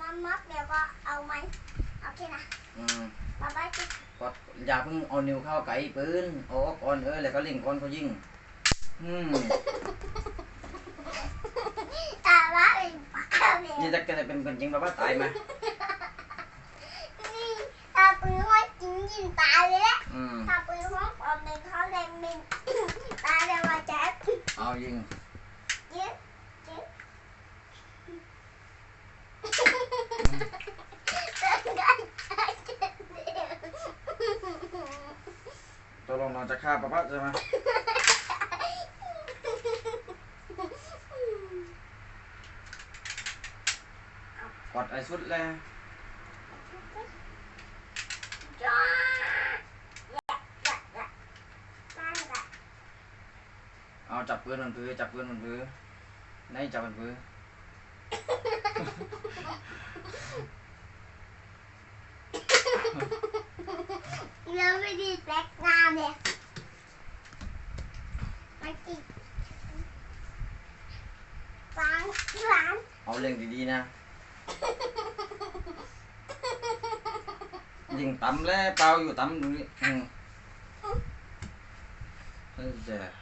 มันมัดเดี๋ยวก็เอาไหมโอเคนะอืมบ๊ายบายจุ๊บกดอย่าเพิ่งเอานิ้วเข้าไก่ปืนเอาออกก่อนเออแล้วก็เล่งก่อนเขายิงอืมตาละเป็นปากเลยนี่จะเกิดเป็นคนจริงแบบว่าตายไหมนี่ตาปืนห้อยจริงยิงตายเลยแหละอืมตาปืนห้อยปลอมเป็นเขาเลยเป็นตาเรียกว่าแจ๊บเอายิง ลงเราจะฆ่าป้าป้าใช่ไหมกดไอ้สุดเลย จ้าอยากอยากอยากนั่นแหละ เอาจับปืนมันปืนจับปืนมันปืนไหนจับมันปืน เราไม่ได้แบล็กงานเ ะ เอาเล่งดีๆนะ ยิงต่ำแล้วเปล่าอยู่ต่ำดูนี่อืมเออเจ้า